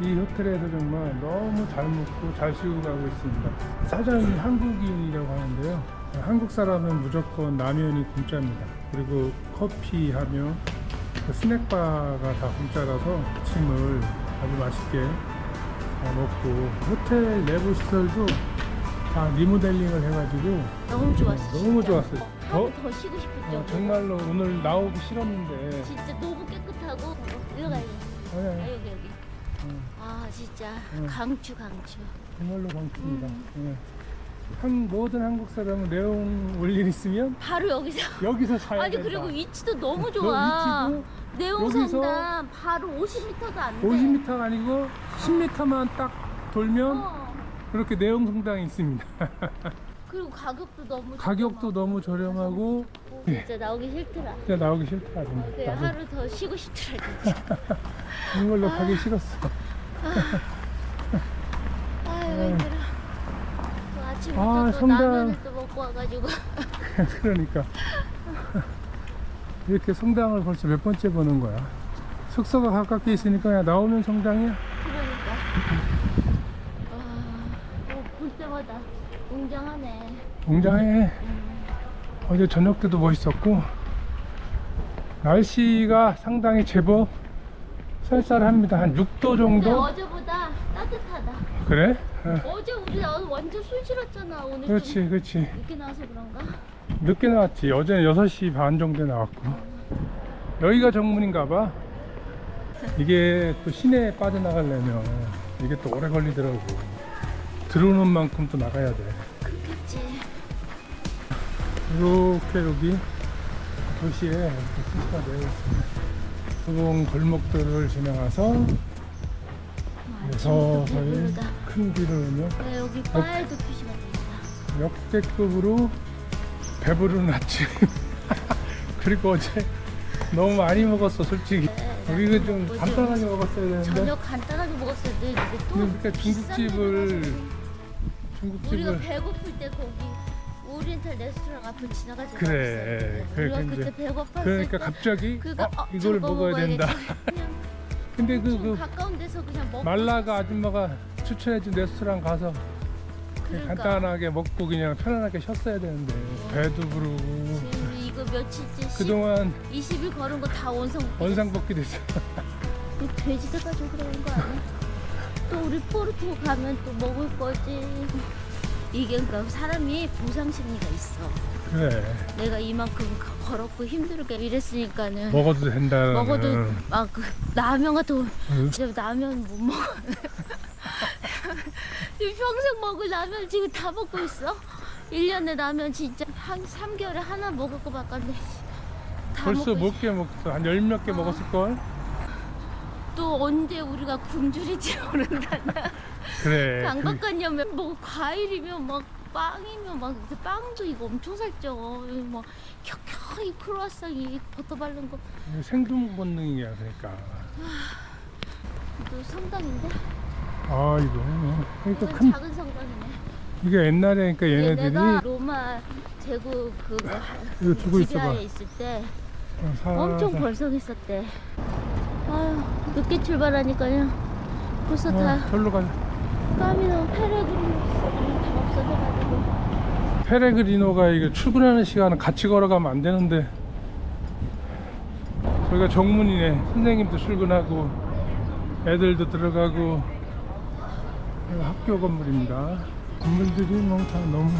이 호텔에서 정말 너무 잘 먹고 잘 쉬고 가고 있습니다. 사장이 한국인이라고 하는데요. 한국 사람은 무조건 라면이 공짜입니다. 그리고 커피 하며 그 스낵바가 다 공짜라서 아침을 아주 맛있게 다 먹고 호텔 내부 시설도 다 리모델링을 해가지고 너무 좋았어. 너무 진짜. 좋았어요. 어, 하루 더? 더 쉬고 싶을 어. 정말로 오늘 나오기 싫었는데 진짜 너무 깨끗하고 들어가야 돼. 아니, 아 아니, 여기 여기. 어, 아 진짜 응. 강추 강추. 정말로 강추입니다. 음. 예. 한 모든 한국 사람은 내용 올일 있으면 바로 여기서. 여기서 자야 아니 된다. 그리고 위치도 너무 너 좋아. 위치도 내용성당 바로 50m가 안 돼. 50m가 아니고 10m만 딱 돌면 어. 그렇게 내용 성당이 있습니다. 그리고 가격도 너무 가격도 너무 저렴하고 저렴하고. 예. 진짜 나오기 싫더라. 진짜 나오기 싫더라 정말. 그래 나도 하루 더 쉬고 싶더라 진짜. 정말로 가기 싫었어. 아이고 힘들어. 또 아침부터 아, 또 성당. 라면을 또 먹고 와가지고. 그러니까 이렇게 성당을 벌써 몇 번째 보는 거야. 숙소가 가깝게 있으니까 그냥 나오면 성당이야. 그러니까. 와, 어, 볼 때마다 웅장하네. 웅장해. 어제 저녁 때도 멋있었고 날씨가 상당히 제법 쌀쌀합니다. 한 6도 근데 정도. 어제보다 따뜻하다. 그래? 어, 어제 우리 나 완전 술 실었잖아. 오늘 좀 그렇지, 그렇지. 늦게 나와서 그런가? 늦게 나왔지. 어제는 6시 반 정도에 나왔고. 여기가 정문인가 봐. 이게 또 시내에 빠져나가려면 이게 또 오래 걸리더라고. 들어오는 만큼 또 나가야 돼. 그렇겠지. 이렇게 여기 도시에 이렇게 표시가 되어 있습니다. 좋은 골목들을 지나가서 아, 서서히. 큰 길을 오면 네, 여기 바에도 표시가 돼 있다. 역대급으로 배부른 아침. 그리고 어제 너무 많이 먹었어, 솔직히. 네, 우리가 좀 뭐지? 간단하게 먹었어야 되는데. 저녁 간단하게 먹었어야 되는데 또 그러니까 중국집을 우리가 중국집을 배고플 때 거기 오리엔탈 레스토랑 앞을 지나가지 그래. 않았어. 그래, 우리가 근데- 그때 배고팠을 그러니까 때 갑자기 그거 어, 어, 이걸 저거 먹어야 된다. 먹어야겠다. 그냥 근데 그, 좀 그 가까운 데서 그냥 먹고 말라가 아줌마가 추천해준 레스토랑 가서 그냥 그러니까. 간단하게 먹고 그냥 편안하게 쉬었어야 되는데 배도 부르고 지금 이거 며칠째 시, 그동안 20일 걸은 거 다 원상 원상복귀 됐어. 그 돼지들 가지고 그러는 거 아니야? 또 우리 포르투 가면 또 먹을 거지. 이게 그러니까 사람이 보상 심리가 있어. 그래 내가 이만큼 가- 걸었고 힘들게 일했으니까는 먹어도 된다는. 먹어도 막 그 라면 같은 거 응. 진짜 라면 못 먹어. 지금 평생 먹을 라면 지금 다 먹고 있어. 1년에 라면 진짜 한 3개월에 하나 먹을 거. 다 벌써 먹고 몇개 먹었어? 한 열 몇개 어. 먹었을 걸? 또 언제 우리가 굶주릴지 모른다. 그래. 장박 갔냐면 뭐 과일이면 막 빵이면 막 빵도 이거 엄청 살쪄. 뭐 켜켜이 크로아상이 버터 바른 거. 그 생존 본능이야 그러니까. 또 성당인데? 아 이거 그러니까 이건 큰 작은 성당이네. 이게 옛날에 그러니까 얘네들이 얘네가 로마 제국 그거 이거 두고 있어봐. 지리아에 있을 때 어, 사- 엄청 사- 벌성했었대. 아유 늦게 출발하니까요. 벌써 다 어, 절로 가자. 까미노 페레그린 다 없어져가지고. 페레그리노가 이게 출근하는 시간은 같이 걸어가면 안 되는데 저희가 정문이네 선생님도 출근하고 애들도 들어가고 학교 건물입니다 건물들이 뭐다 너무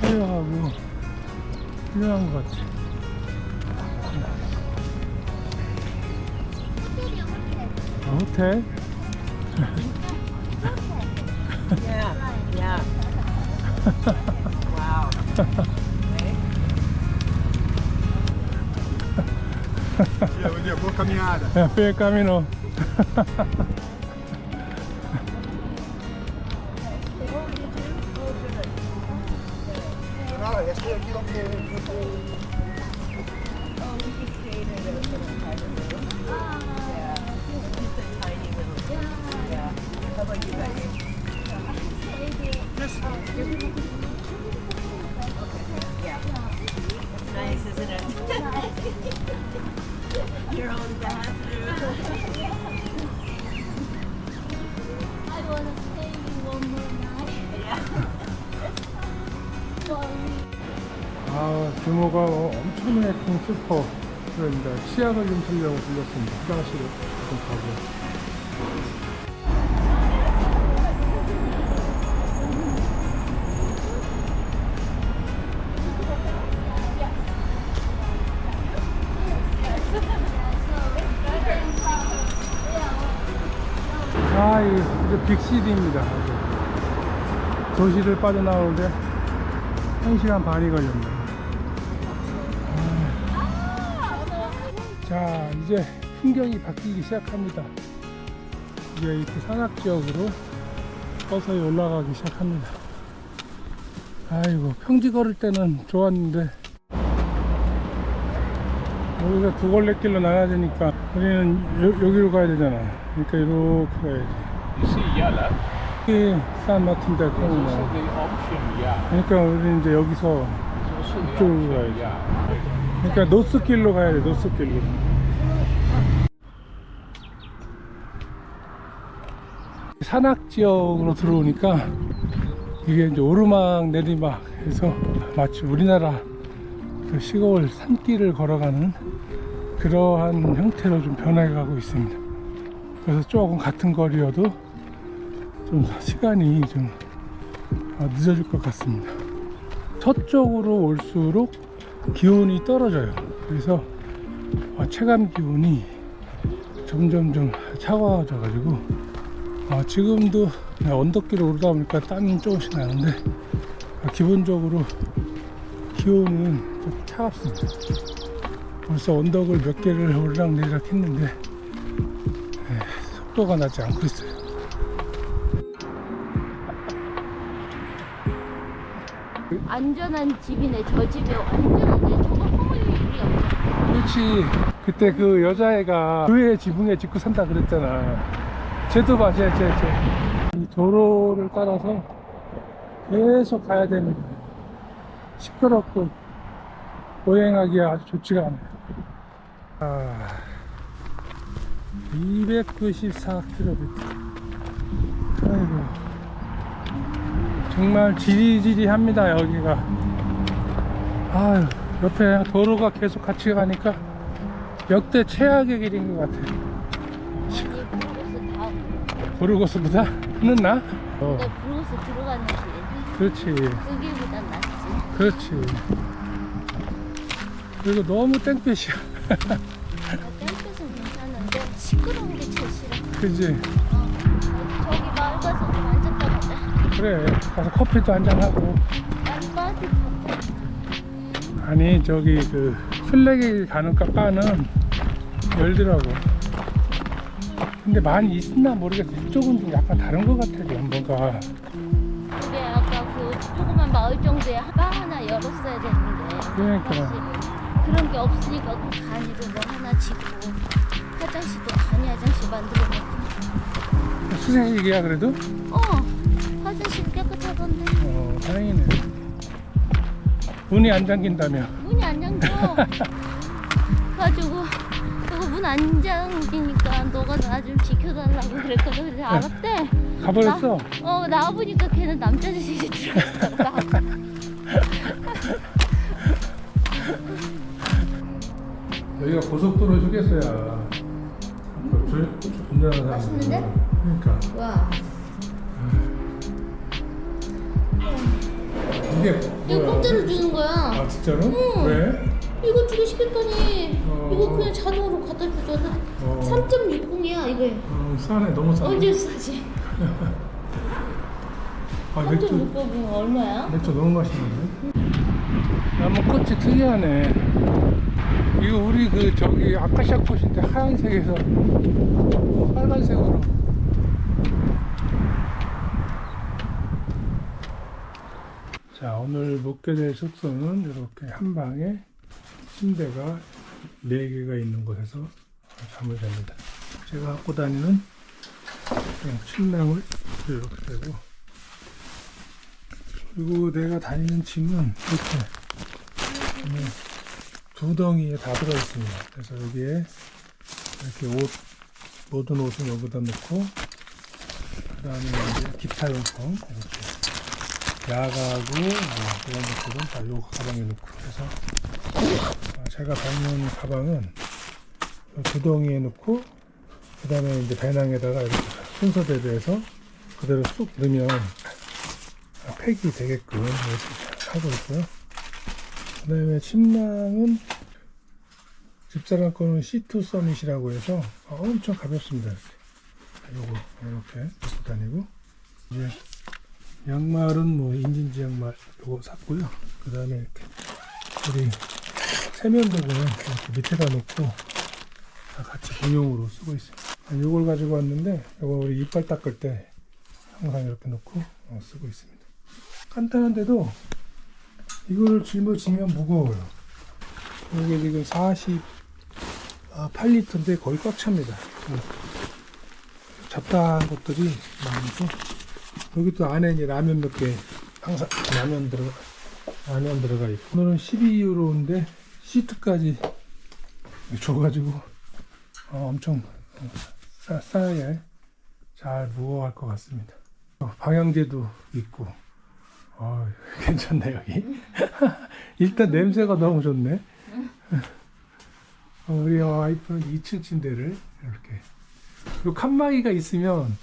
화려하고 훌륭한 것 같아 아, hotel? yeah, yeah. wow. Bom dia, boa caminhada. É, feio caminhou. No, I stay here on Nice, isn't it? Your own bathroom. I want to stay one more night. 아, 규모가 엄청나게 큰 슈퍼. 그러니까 치약을 좀 살려고 불렸습니다. 화장실을 좀 가고. 이 이제 빅시티입니다. 도시를 빠져나오는데 1시간 반이 걸렸네. 아. 자, 이제 풍경이 바뀌기 시작합니다. 이제 이렇게 산악 지역으로 서서히 올라가기 시작합니다. 아이고, 평지 걸을 때는 좋았는데, 여기가 두 걸레길로 나눠지니까, 우리는 여, 여기로 가야 되잖아. 그러니까 이렇게 가야지. You see yellow, 여기 산마틴 there's also 대통령. the option yeah. 그러니까 우리는 이제 여기서 There's also the 이쪽으로 option 가야지. yeah. 그러니까 노스길로 가야 돼 노스길로 산악 지역으로 들어오니까 이게 이제 오르막 내리막 해서 마치 우리나라 그 시골 산길을 걸어가는 그러한 형태로 좀 변해가고 있습니다 그래서 조금 같은 거리여도 좀 시간이 좀 어, 늦어질 것 같습니다 서쪽으로 올수록 기온이 떨어져요. 그래서 어, 체감 기온이 점점 좀 차가워져 가지고 어, 지금도 언덕길을 오르다 보니까 땀이 조금씩 나는데 어, 기본적으로 기온은 좀 차갑습니다. 벌써 언덕을 몇 개를 오르락 내리락 했는데 에, 속도가 나지 않고 있어요. 안전한 집이네 저 집에 완전한데 저거 허물이 우리 없잖아 그렇지. 그때 그 여자애가 교회 지붕에 짓고 산다 그랬잖아. 쟤도 봐, 쟤, 쟤, 쟤. 이 도로를 따라서 계속 가야 됩니다. 시끄럽고 보행하기가 아주 좋지가 않아요. 아, 294km. 아이고. 정말 지리지리합니다, 여기가. 아유, 옆에 도로가 계속 같이 가니까 역대 최악의 길인 것 같아. 부르고스보다 늦나? 어, 근데 브루고스 들어가는 길 그렇지, 여기보단 낫지 그렇지. 그리고 너무 땡볕이야. 시끄러운 게 제일 싫어 그지? 어. 저기 마을 가서 좀 앉았다 가자 그래. 가서 커피도 한잔 하고. 빨리 빠지 아니, 저기 그 플래기 가는 까 바는 열더라고. 근데 많이 있나 모르겠어. 이쪽은 좀 약간 다른 것 같아, 좀 뭔가. 근데 아까 그 조그만 마을 정도에 바 하나 열었어야 되는데 그러니까. 사실 그런 게 없으니까 그 간이로 뭐 하나 짓고 화장실도 간이 화장실 만들어 놓고 수색이야, 그래도? 어 화장실 깨끗하던데 어, 다행이네. 문이 안 잠긴다며. 문이 안 잠겨 가지고 그거 문 안 잠기니까 너가 나 좀 지켜달라고 그랬거든 그래서 알았대 가버렸어. 나, 어 나와보니까 걔는 남자 자식이 들어갔어 나 여기가 고속도로 휴게소야. 운전하는 사람. 맛있는데? 그러니까. 와 이게 이거 뭐야? 공짜로 주는 거야 아 진짜로? 응. 왜? 이거 주고 싶었더니 어. 이거 그냥 자동으로 갖다 주잖아 어. 3.60이야 이게 어, 싸네, 너무 싸네. 언제 싸지? 아 맥주 3.60이면 얼마야? 맥주 너무 맛있는데? 나무 꽃이 특이하네. 이거 우리 그 저기 아카시아 꽃인데 하얀색에서 빨간색으로. 자 오늘 묵게 될 숙소는 이렇게 한 방에 침대가 4개가 있는 곳에서 잠을 잡니다. 제가 갖고 다니는 침낭을 이렇게 되고 그리고 내가 다니는 짐은 이렇게 음, 두 덩이에 다 들어 있습니다. 그래서 여기에 이렇게 옷 모든 옷은 여기다 넣고 그 다음에 이제 기타 용품 이렇게 야가하고 뭐 그런 것들은 다 요 가방에 넣고 해서 아, 제가 다니는 가방은 요 구덩이에 넣고 그 다음에 이제 배낭에다가 이렇게 순서대로해서 그대로 쑥 넣으면 아, 팩이 되게끔 이렇게 하고 있고요. 그 다음에 침낭은 집사람 거는 C2 서밋이라고 해서 엄청 가볍습니다. 이렇게. 요거 이렇게 입고 다니고 이제 양말은 뭐 인진지 양말 요거 샀고요. 그 다음에 이렇게 우리 세면도구는 이렇게 밑에다 놓고 다 같이 공용으로 쓰고 있습니다. 요걸 가지고 왔는데 요거 우리 이빨 닦을 때 항상 이렇게 놓고 어, 쓰고 있습니다. 간단한데도 이거를 짊어지면 무거워요. 이게 지금 48리터인데 거의 꽉 찹니다. 음. 잡다한 것들이 많고 여기 또 안에 이제 라면 몇 개 항상 라면 들어가 라면 들어가 있고 오늘은 12유로인데 시트까지 줘가지고 어, 엄청 싸, 싸게 잘 무거워할 것 같습니다. 어, 방향제도 있고 어, 괜찮네 여기. 일단 냄새가 너무 좋네. 어, 우리 와이프는 2층 침대를 이렇게. 요 칸막이가 있으면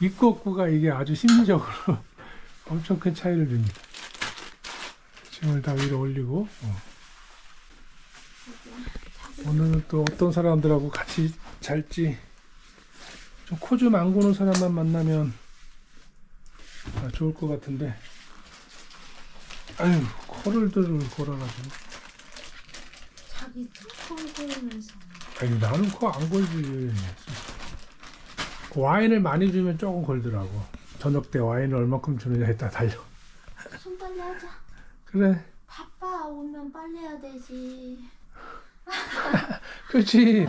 있고 없고가 이게 아주 심리적으로 엄청 큰 차이를 줍니다. 짐을 다 위로 올리고 어. 오늘은 또 어떤 사람들하고 같이 잘지 좀 코 좀 안 고는 사람만 만나면 아, 좋을 것 같은데 아유 코를 들을 골아가지고 자기 콩콩 끓이면서. 아니 나는 코안 걸지. 그 와인을 많이 주면 조금 걸더라고. 저녁 때 와인을 얼마큼 주느냐에 따라 달려. 손빨래 하자. 그래. 바빠. 오면 빨래해야 되지. 그렇지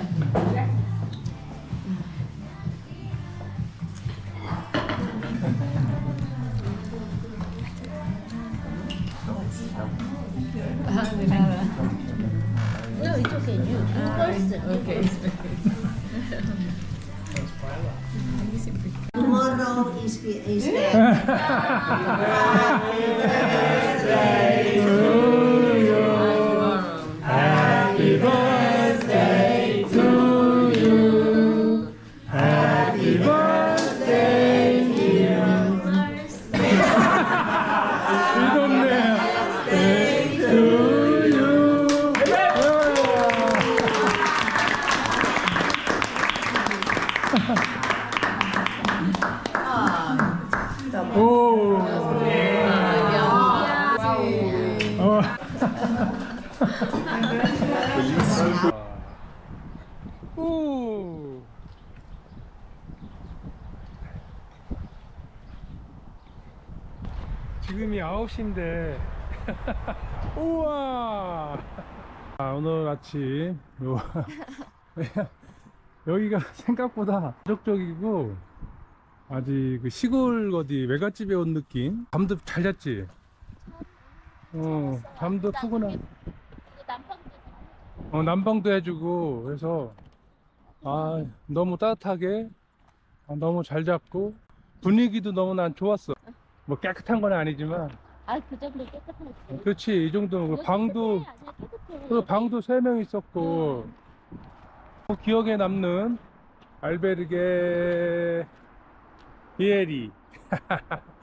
지금이 9시인데. 우와! 아, 오늘 아침 요 여기가 생각보다 가족적이고 아직 그 시골 어디 외갓집에 온 느낌? 잠도 잘 잤지? 어 잠도 남편도 어, 난방도 해주고 그래서 아 너무 따뜻하게 아, 너무 잘 잡고 분위기도 너무 난 좋았어 뭐 깨끗한 건 아니지만 아그 정도 깨끗하지. 그렇지 이 정도 그 방도. 그 방도 세 명 있었고 또 기억에 남는 알베르게 이에리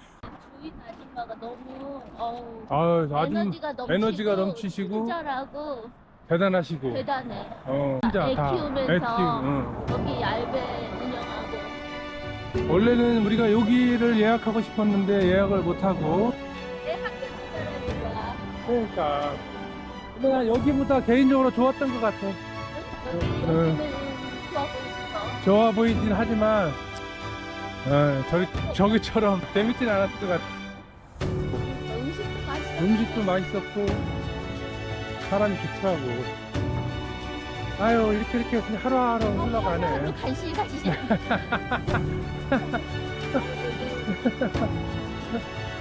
주인 아줌마가 너무 어우 아유 아주 에너지가 넘치고 에너지가 넘치시고 친절하고 대단하시고 대단해. 어 혼자 애 다 키우면서 애 키우- 응. 여기 알베 운영하고 원래는 우리가 여기를 예약하고 싶었는데 예약을 못하고. 그러니까. 근데 난 여기보다 개인적으로 좋았던 것 같아. 응. 좋아 보이긴 하지만 어, 저기, 저기처럼 재밌진 않았을 것 같아. 음식도 맛있었고 사람이 좋더라고 아유 이렇게 이렇게 그냥 하루하루 흘러가네 간신히 가시죠.